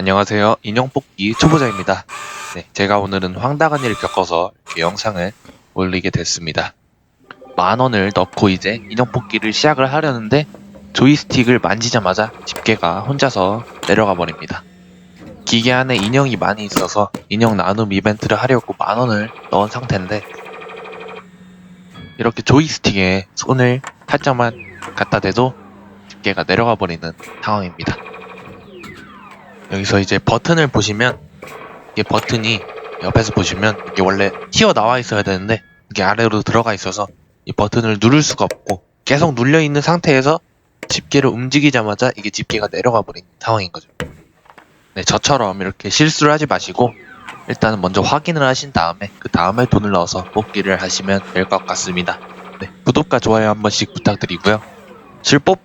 안녕하세요. 인형 뽑기 초보자입니다. 네, 제가 오늘은 황당한 일을 겪어서 이렇게 영상을 올리게 됐습니다. 만 원을 넣고 이제 인형 뽑기를 시작을 하려는데 조이스틱을 만지자마자 집게가 혼자서 내려가 버립니다. 기계 안에 인형이 많이 있어서 인형 나눔 이벤트를 하려고 만 원을 넣은 상태인데 이렇게 조이스틱에 손을 살짝만 갖다 대도 집게가 내려가 버리는 상황입니다. 여기서 이제 버튼을 보시면 이게 버튼이 옆에서 보시면 이게 원래 튀어 나와 있어야 되는데 이게 아래로 들어가 있어서 이 버튼을 누를 수가 없고 계속 눌려 있는 상태에서 집게를 움직이자마자 이게 집게가 내려가 버린 상황인 거죠. 네, 저처럼 이렇게 실수를 하지 마시고 일단은 먼저 확인을 하신 다음에 그 다음에 돈을 넣어서 뽑기를 하시면 될 것 같습니다. 네, 구독과 좋아요 한 번씩 부탁드리고요. 실뽑